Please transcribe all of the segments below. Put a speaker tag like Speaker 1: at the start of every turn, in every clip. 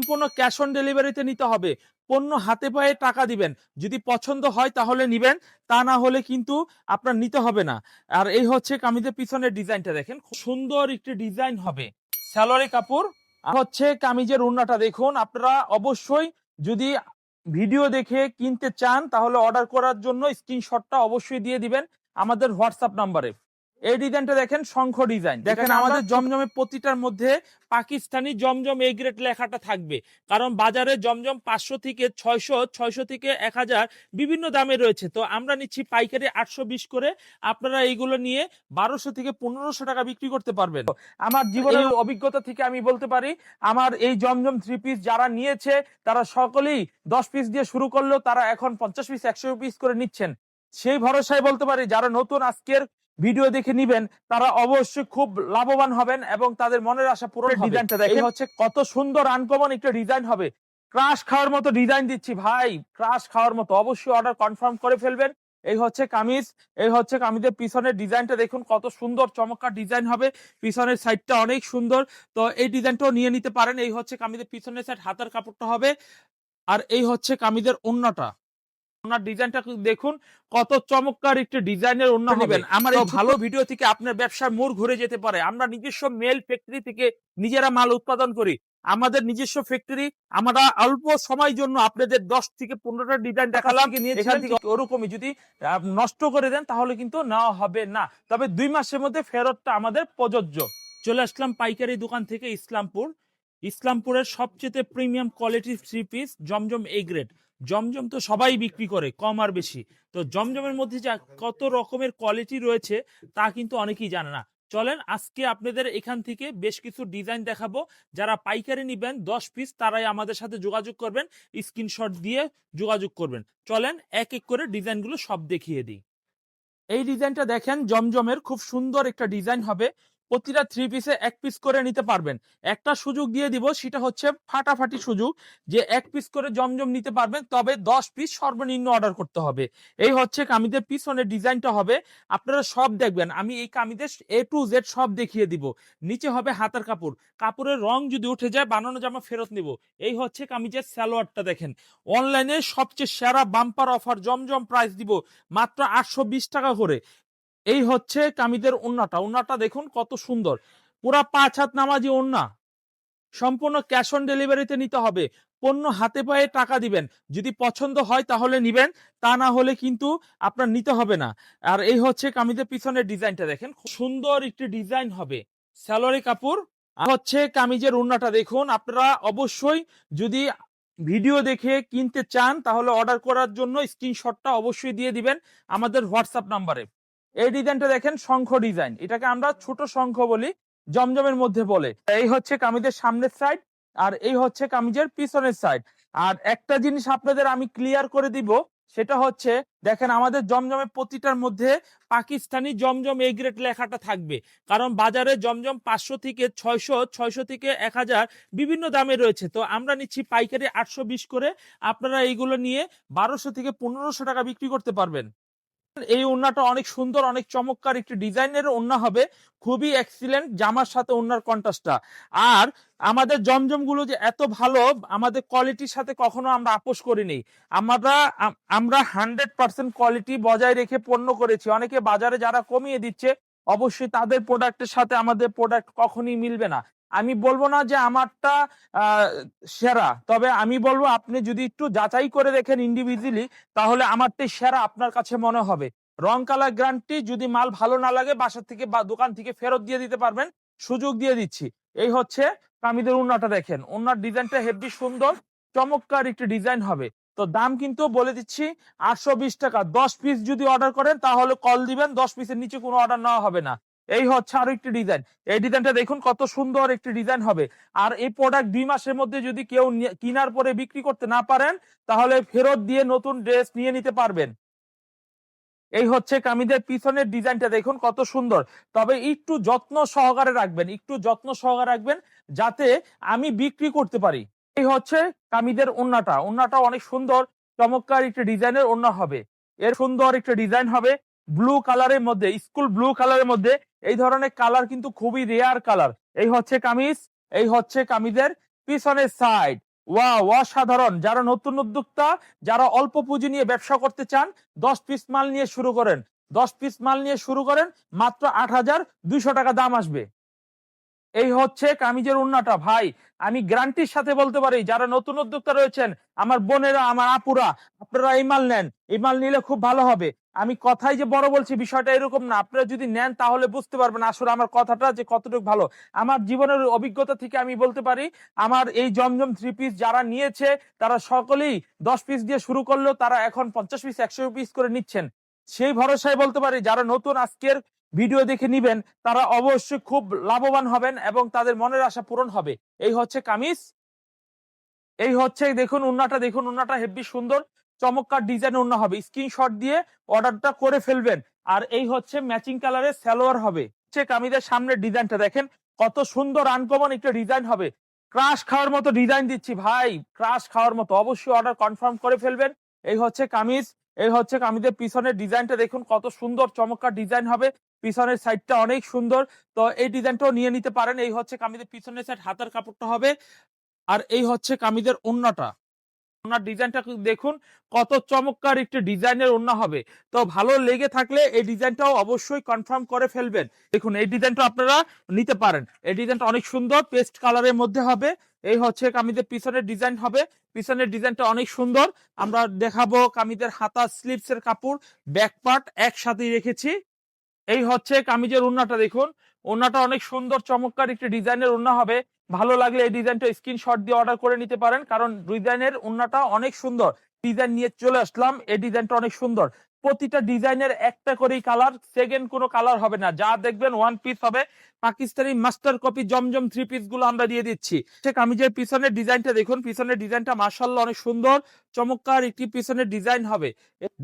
Speaker 1: সম্পূর্ণ cash on ডেলিভারিতে নিতে হবে। পণ্য হাতে পায়ে টাকা দিবেন। যদি পছন্দ হয় তাহলে নিবেন, তা না হলে কিন্তু আপনার নিতে হবে না। আর এই হচ্ছে কামিজের পিছনের ডিজাইনটা দেখেন, খুব সুন্দর একটি ডিজাইন হবে। স্যালোয়ারি কাপড়, আর হচ্ছে কামিজের উন্নাটা দেখুন, আপনারা অবশ্যই যদি ভিডিও দেখে কিনতে চান তাহলে অর্ডার করার জন্য স্ক্রিনশটটা অবশ্যই দিয়ে দিবেন আমাদের হোয়াটসঅ্যাপ নাম্বারে এই ডিজাইনটা দেখেন শঙ্খ ডিজাইন দেখেন আমাদের জমজমে প্রতিটার মধ্যে পাকিস্তানি জমজম এ গ্রেড লেখাটা থাকবে। কারণ বাজারে জমজম পাঁচশো থেকে ছয়শো ছয়শো থেকে এক হাজার বিভিন্ন দামে রয়েছে। তো আমরা নিচ্ছি পাইকারি আটশো বিশ করে। আপনারা এইগুলো নিয়ে বারোশো থেকে পনেরোশো টাকা বিক্রি করতে পারবেন। আমার জীবনের অভিজ্ঞতা থেকে আমি বলতে পারি আমার এই জমজম থ্রি পিস যারা নিয়েছে তারা সকলেই দশ পিস দিয়ে শুরু করলেও তারা এখন পঞ্চাশ পিস একশো পিস করে নিচ্ছেন। সেই ভরসায় বলতে পারি যারা নতুন আজকের ভিডিও দেখে নিবেন তারা অবশ্যই খুব লাভবান হবেন এবং তাদের মনের আশা পূরণ ডিজাইনটা দেখে হচ্ছে কত সুন্দর আনকমন একটা ডিজাইন হবে। ক্রাশ খাওয়ার মতো ডিজাইন দিচ্ছি ভাই ক্রাশ খাওয়ার মতো। অবশ্যই অর্ডার কনফার্ম করে ফেলবেন। এই হচ্ছে কামিজ এই হচ্ছে কামিজের পিছনের ডিজাইনটা দেখুন কত সুন্দর চমৎকার ডিজাইন হবে। পিছনের সাইডটা অনেক সুন্দর। তো এই ডিজাইনটাও নিয়ে নিতে পারেন। এই হচ্ছে কামিজের পিছনের সাইড হাতের কাপড়টা হবে। আর এই হচ্ছে কামিজের ওন্নাটা ওনার ডিজাইনটা দেখুন কত চমৎকার একটি ডিজাইনের অন্য নেবেন আমার এই ভালো ভিডিও থেকে আপনার ব্যবসার মোড় ঘুরে যেতে পারে। আমরা নিজস্ব মেল ফ্যাক্টরি থেকে নিজেরা মাল উৎপাদন করি। আমাদের নিজস্ব ফ্যাক্টরি আমরা অল্প সময়ের জন্য আপনাদের দশ থেকে পনেরোটা ডিজাইন দেখালাম। এখান থেকে ওরকমই যদি নষ্ট করে দেন তাহলে কিন্তু নেওয়া হবে না। তবে দুই মাসের মধ্যে ফেরতটা আমাদের প্রযোজ্য। চলে আসলাম পাইকারি দোকান থেকে ইসলামপুর। ইসলামপুরের সবচেয়ে প্রিমিয়াম কোয়ালিটি থ্রি পিস জমজম এ গ্রেড জমজম তো সবাই বিক্রি করে, কম আর বেশি। তো জমজমের মধ্যে যা কত রকমের কোয়ালিটি রয়েছে, তা কিন্তু অনেকেই জানে না। চলেন, আজকে আপনাদের এখান থেকে বেশ কিছু ডিজাইন দেখাবো। যারা পাইকারি নিবেন, দশ পিস তারাই আমাদের সাথে যোগাযোগ করবেন স্ক্রিনশট দিয়ে যোগাযোগ করবেন। চলেন, এক এক করে ডিজাইনগুলো সব দেখিয়ে দিই। এই ডিজাইনটা দেখেন, জমজমের খুব সুন্দর একটা ডিজাইন হবে। প্রতিটা থ্রি পিসে এক পিস করে নিতে পারবেন। একটা সুযোগ দিয়ে দিব, সেটা হচ্ছে ফাটাফাটি সুযোগ যে এক পিস করে জমজম নিতে পারবেন, তবে দশ পিস সর্বনিম্ন অর্ডার করতে হবে। এই হচ্ছে কামিদের পিছনের ডিজাইনটা হবে। আপনারা সব দেখবেন, আমি এই কামিদের এ টু জেড সব দেখিয়ে দিব। নিচে হবে হাতার কাপড়। কাপড়ের রং যদি উঠে যায়, বানানো জামা ফেরত নিব। এই হচ্ছে কামিজের স্যালোয়ারটা দেখেন। অনলাইনে সবচেয়ে সেরা বাম্পার অফার জমজম প্রাইস দিব মাত্র আটশো বিশ টাকা করে। এই হচ্ছে কামিদের ওন্নাটা। ওন্নাটা দেখুন কত সুন্দর। পুরা পাঁচ হাত নামাজি ওন্না। সম্পূর্ণ ক্যাশ অন ডেলিভারিতে নিতে হবে। পণ্য হাতে পায়ে টাকা দিবেন। যদি পছন্দ হয় তাহলে নিবেন, তা না হলে কিন্তু আপনার নিতে হবে না। আর এই হচ্ছে কামিজের পিছনের ডিজাইনটা দেখেন। সুন্দর একটি ডিজাইন হবে। স্যালোয়ারি কাপড়। হচ্ছে কামিজের উন্নাটা দেখুন। আপনারা অবশ্যই যদি ভিডিও দেখে কিনতে চান তাহলে অর্ডার করার জন্য স্ক্রিনশটটা অবশ্যই দিয়ে দিবেন আমাদের হোয়াটসঅ্যাপ নাম্বারে। এই ডিজাইনটা দেখেন শঙ্খ ডিজাইন। এটাকে আমরা ছোট শঙ্খ বলি, জমজমের মধ্যে বলে। এই হচ্ছে কামিজের সামনের সাইড আর এই হচ্ছে কামিজের পিছনের সাইড আর একটা জিনিস আপনাদের আমি ক্লিয়ার করে দিব, সেটা হচ্ছে, দেখেন আমাদের জমজমের প্রতিটার মধ্যে পাকিস্তানি জমজম এ গ্রেড লেখাটা থাকবে। কারণ বাজারে জমজম পাঁচশো থেকে ছয়শো ছয়শো থেকে এক হাজার বিভিন্ন দামে রয়েছে। তো আমরা নিচ্ছি পাইকারি আটশো বিশ করে। আপনারা এইগুলো নিয়ে বারোশো থেকে পনেরোশো টাকা বিক্রি করতে পারবেন। এই ওড়নাটা অনেক সুন্দর, অনেক চমৎকার একটি ডিজাইনের ওড়না হবে। খুবই এক্সিলেন্ট জামার সাথে ওড়নার কন্ট্রাস্টটা আর আমাদের জমজমগুলো যে এত ভালো, আমাদের কোয়ালিটির সাথে কখনো আমরা আপোষ করিনি। আমরা আমরা হান্ড্রেড পার্সেন্ট কোয়ালিটি বজায় রেখে পণ্য করেছি। অনেকে বাজারে যারা কমিয়ে দিচ্ছে, অবশ্যই তাদের প্রোডাক্টের সাথে আমাদের প্রোডাক্ট কখনই মিলবে না। আমি বলব না যে আমারটা সেরা। তবে আমি বলব আপনি যদি একটু যাচাই করে দেখেন ইন্ডিভিজুয়ালি তাহলে আমারটাই সেরা আপনার কাছে মনে হবে। রং কালার গ্রান্টি যদি মাল ভালো না লাগে বাসা থেকে বা দোকান থেকে ফেরত দিয়ে দিতে পারবেন, সুযোগ দিয়ে দিচ্ছি। এই হচ্ছে কামিদের উন্নাটা দেখেন। উন্নার ডিজাইনটা হেভি সুন্দর, চমৎকার একটি ডিজাইন হবে। তো দাম কিন্তু বলে দিচ্ছি আটশো বিশ টাকা। দশ পিস যদি অর্ডার করেন, তাহলে কল দিবেন, দশ পিসের নিচে কোনো অর্ডার নেওয়া হবে না। এই হচ্ছে আরও একটি ডিজাইন এই ডিজাইনটা দেখুন কত সুন্দর একটি ডিজাইন হবে। আর এই প্রোডাক্ট দুই মাসের মধ্যে যদি কেউ কিনার পরে বিক্রি করতে না পারেন, তাহলে ফেরত দিয়ে নতুন ড্রেস নিয়ে নিতে পারবেন। এই হচ্ছে কামিজের পিছনের ডিজাইনটা দেখুন কত সুন্দর। তবে একটু যত্ন সহকারে রাখবেন, একটু যত্ন সহকারে রাখবেন যাতে আমি বিক্রি করতে পারি। এই হচ্ছে কামিজের ওন্নাটা। ওন্নাটা অনেক সুন্দর, চমৎকার একটি ডিজাইনের ওন্না হবে। এর সুন্দর একটা ডিজাইন হবে ব্লু কালারের মধ্যে, স্কুল ব্লু কালারের মধ্যে এই ধরনের কালার কিন্তু খুবই রেয়ার কালার এই হচ্ছে কামিজ, এই হচ্ছে কামিজের পিছনের সাইড ওয়া অসাধারণ। যারা নতুন উদ্যোক্তা, যারা অল্প পুঁজি নিয়ে ব্যবসা করতে চান, দশ পিস মাল নিয়ে শুরু করেন। দশ পিস মাল নিয়ে শুরু করেন, মাত্র আট হাজার দুইশো টাকা দাম আসবে। এই হচ্ছে কামিজের উন্নাটা। ভাই, আমি গ্যারান্টির সাথে বলতে পারি, যারা নতুন উদ্যোক্তা রয়েছেন, আমার বোনেরা, আমার আপুরা, আপনারা এই মাল নেন। এই মাল নিলে খুব ভালো হবে। আমি কথাই যে বড় বলছি বিষয়টা এরকম না। আপনারা যদি নেন তাহলে বুঝতে পারবেন আসলে আমার কথাটা যে কতটুকু ভালো। আমার জীবনের অভিজ্ঞতা থেকে আমি বলতে পারি, আমার এই জমজম থ্রি পিস যারা নিয়েছে, তারা সকলেই দশ পিস দিয়ে শুরু করলেও তারা এখন পঞ্চাশ পিস একশো পিস করে নিচ্ছেন। সেই ভরসায় বলতে পারি, যারা নতুন আজকের ভিডিও দেখে নিবেন, তারা অবশ্যই খুব লাভবান হবেন এবং তাদের মনের আশা পূরণ হবে। এই হচ্ছে কামিজ। এই হচ্ছে, দেখুন উন্নাটা দেখুন উন্নাটা হেভি সুন্দর। চমৎকার ডিজাইন অন্য হবে। স্ক্রিনশট দিয়ে অর্ডারটা করে ফেলবেন। আর এই হচ্ছে ম্যাচিং কালারের সালোয়ার হবে। হচ্ছে কামিজের সামনের ডিজাইনটা দেখেন। কত সুন্দর আনকমন একটা ডিজাইন হবে। ক্রাশ খাওয়ার মতো ডিজাইন দিচ্ছি ভাই। ক্রাশ খাওয়ার মতো। অবশ্যই অর্ডার কনফার্ম করে ফেলবেন। এই হচ্ছে কামিজ। এই হচ্ছে কামিজের পিছনের ডিজাইনটা দেখুন। কত সুন্দর, চমৎকার ডিজাইন হবে। পিছনের সাইডটা অনেক সুন্দর। তো এই ডিজাইনটাও নিয়ে নিতে পারেন। এই হচ্ছে কামিজের পিছনের সাইড হাতের কাপড়টা হবে। আর এই হচ্ছে কামিজের ওন্নাটা। ওনার ডিজাইনটা দেখুন, কত চমৎকার একটি ডিজাইনের ওন্না হবে। তো ভালো লেগে থাকলে এই ডিজাইনটাও অবশ্যই কনফার্ম করে ফেলবেন। দেখুন, এই ডিজাইনটা আপনারা নিতে পারেন। এই ডিজাইনটা অনেক সুন্দর পেস্ট কালারের মধ্যে হবে। এই হচ্ছে কামিজের পিছনের ডিজাইন হবে। পিছনের ডিজাইনটা অনেক সুন্দর। আমরা দেখাবো কামিজের হাতা স্লিপস এর কাপড়। ব্যাক পার্ট একসাথেই রেখেছি। এই হচ্ছে কামিজের উন্নাটা দেখুন। ওন্নাটা অনেক সুন্দর, চমৎকার একটি ডিজাইনের উন্না হবে। ভালো লাগলে এই ডিজাইনটা স্ক্রিনশট দিয়ে অর্ডার করে নিতে পারেন, কারণ ডিজাইনের উন্নাটা অনেক সুন্দর। ডিজাইন নিয়ে চলে আসলাম, এই ডিজাইনটা অনেক সুন্দর। প্রতিটা ডিজাইনের একটা করেই কালার সেকেন্ড কোনো কালার হবে না। যা দেখবেন ওয়ান পিস হবে। পাকিস্তানি মাস্টার কপি জমজম থ্রি পিসগুলো আমরা দিয়ে দিচ্ছি। সে কামিজের পিছনের ডিজাইনটা দেখুন, পিছনের ডিজাইনটা মার্শাল্লাহ অনেক সুন্দর, চমৎকার একটি পিছনের ডিজাইন হবে।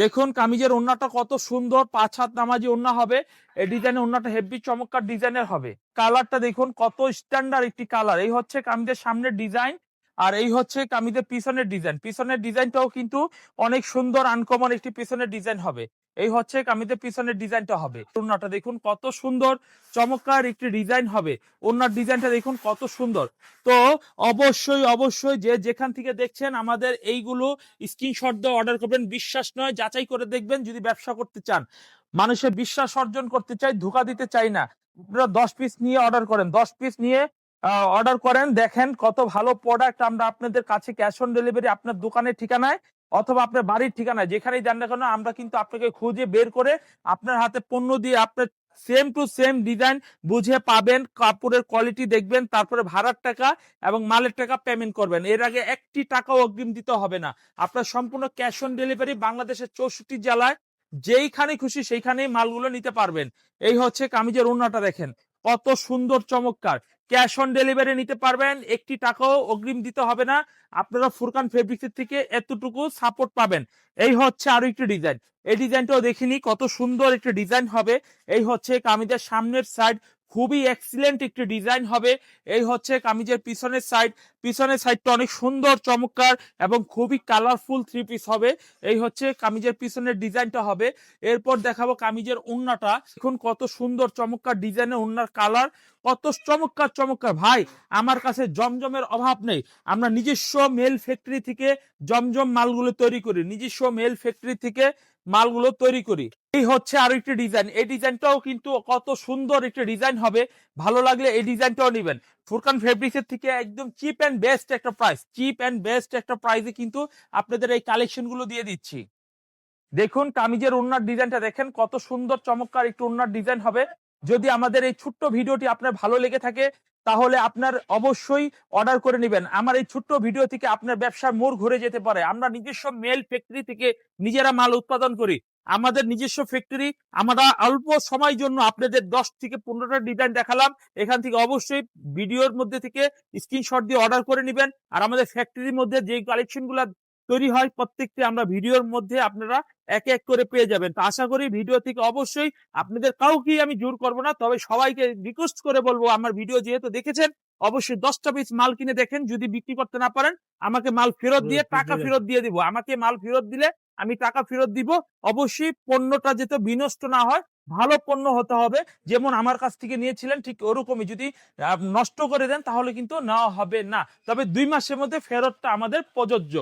Speaker 1: দেখুন, কামিজের ওন্নাটা কত সুন্দর, পাঁচ হাত নামাজি ওন্না হবে। এই ডিজাইনের ওন্নাটা হেভি চমৎকার ডিজাইনের হবে। কালারটা দেখুন, কত স্ট্যান্ডার্ড একটি কালার এই হচ্ছে কামিজের সামনের ডিজাইন। আর এই হচ্ছে কামিজের পিছনের ডিজাইন পিছনের ডিজাইনটাও কিন্তু অনেক সুন্দর আনকমন একটি পিছনের ডিজাইন হবে। এই হচ্ছে কামিজের পিছনের ডিজাইনটা হবে। ওন্নাটা দেখুন কত সুন্দর, চমৎকার একটি ডিজাইন হবে। ওনার ডিজাইনটা দেখুন কত সুন্দর। তো অবশ্যই অবশ্যই যে যেখান থেকে দেখছেন আমাদের এইগুলো স্ক্রিনশট দিয়ে অর্ডার করবেন। বিশ্বাস নয়, যাচাই করে দেখবেন যদি ব্যবসা করতে চান। মানুষের বিশ্বাস অর্জন করতে চাই, ধোকা দিতে চাই না। আপনারা দশ পিস নিয়ে অর্ডার করেন। দশ পিস নিয়ে অর্ডার করেন, দেখেন কত ভালো প্রোডাক্ট আমরা আপনাদের কাছে ক্যাশ অন ডেলিভারি আপনার দোকানের ঠিকানায় অথবা আপনার বাড়ির ঠিকানায়, যেখানেই যান না কেন, আমরা কিন্তু আপনাকে খুঁজে বের করে আপনার হাতে পণ্য দিয়ে আপনার সেম টু সেম ডিজাইন বুঝে পাবেন, কাপড়ের কোয়ালিটি দেখবেন, তারপরে ভাড়ার টাকা এবং মালের টাকা পেমেন্ট করবেন। এর আগে একটি টাকাও অগ্রিম দিতে হবে না। আপনার সম্পূর্ণ ক্যাশ অন ডেলিভারি বাংলাদেশের চৌষট্টি জেলায় যেইখানে খুশি সেইখানেই মালগুলো নিতে পারবেন। এই হচ্ছে কামিজের ওন্নাটা দেখেন, কত সুন্দর চমৎকার। ক্যাশ অন ডেলিভারি নিতে পারবেন, একটি টাকাও অগ্রিম দিতে হবে না। আপনারা ফুরকান ফেব্রিক্সের থেকে এতটুকু সাপোর্ট পাবেন। এই হচ্ছে আরও একটি ডিজাইন এই ডিজাইনটাও দেখিনি কত সুন্দর একটি ডিজাইন হবে। এই হচ্ছে কামিজের সামনের সাইড খুবই এক্সিলেন্ট একটি ডিজাইন হবে। এই হচ্ছে কামিজের পিছনের সাইড পিছনের সাইডটা অনেক সুন্দর, চমৎকার এবং খুবই কালারফুল থ্রি পিস হবে। এই হচ্ছে কামিজের পিছনের ডিজাইনটা হবে। এরপর দেখাবো কামিজের উন্নাটা। এখন কত সুন্দর, চমৎকার ডিজাইনের উন্নার কালার কত চমৎকার চমৎকার। ভাই, আমার কাছে জমজমের অভাব নেই। আমরা নিজস্ব মেল ফ্যাক্টরি থেকে জমজম মালগুলো তৈরি করি। নিজস্ব মেল ফ্যাক্টরি থেকে মালগুলো তৈরি করি। এই হচ্ছে আরও একটি ডিজাইন এই ডিজাইনটাও কিন্তু কত সুন্দর একটি ডিজাইন হবে। ভালো লাগলে এই ডিজাইনটাও নেবেন। ফুরকান ফেব্রিক্স এর থেকে একদম চিপ অ্যান্ড বেস্ট একটা প্রাইস চিপ অ্যান্ড বেস্ট একটা প্রাইসে কিন্তু আপনাদের এই কালেকশনগুলো দিয়ে দিচ্ছি। দেখুন, কামিজের ওনার ডিজাইনটা দেখেন, কত সুন্দর, চমৎকার একটু ওনার ডিজাইন হবে। যদি আমাদের এই ছোট্ট ভিডিওটি আপনার ভালো লেগে থাকে তাহলে আপনার অবশ্যই অর্ডার করে নেবেন। আমার এই ছোট্ট ভিডিও থেকে আপনার ব্যবসার মোড় ঘুরে যেতে পারে। আমরা নিজস্ব মেল ফ্যাক্টরি থেকে নিজেরা মাল উৎপাদন করি। আমাদের নিজস্ব ফ্যাক্টরি আমরা অল্প সময়ের জন্য আপনাদের দশ থেকে পনেরোটা ডিজাইন দেখালাম। এখান থেকে অবশ্যই ভিডিওর মধ্যে থেকে স্ক্রিনশট দিয়ে অর্ডার করে নেবেন। আর আমাদের ফ্যাক্টরির মধ্যে যে কালেকশনগুলা তৈরি হয় প্রত্যেকটি আমরা ভিডিওর মধ্যে আপনারা এক এক করে পেয়ে যাবেন। তো আশা করি ভিডিও থেকে অবশ্যই আপনাদের কাউকেই আমি জোর করব না তবে সবাইকে রিকোয়েস্ট করে বলব আমার ভিডিও যেহেতু দেখেছেন অবশ্যই দশটা পিস মাল কিনে দেখেন যদি বিক্রি করতে না পারেন আমাকে মাল ফেরত দিয়ে টাকা ফেরত। দিয়ে দিব। আমাকে মাল ফেরত দিলে আমি টাকা ফেরত দিব। অবশ্যই পণ্যটা যাতে বিনষ্ট না হয় ভালো পণ্য হতে হবে। যেমন আমার কাছ থেকে নিয়েছিলেন ঠিক ওরকমই। যদি নষ্ট করে দেন তাহলে কিন্তু নেওয়া হবে না। তবে দুই মাসের মধ্যে ফেরতটা আমাদের প্রযোজ্য।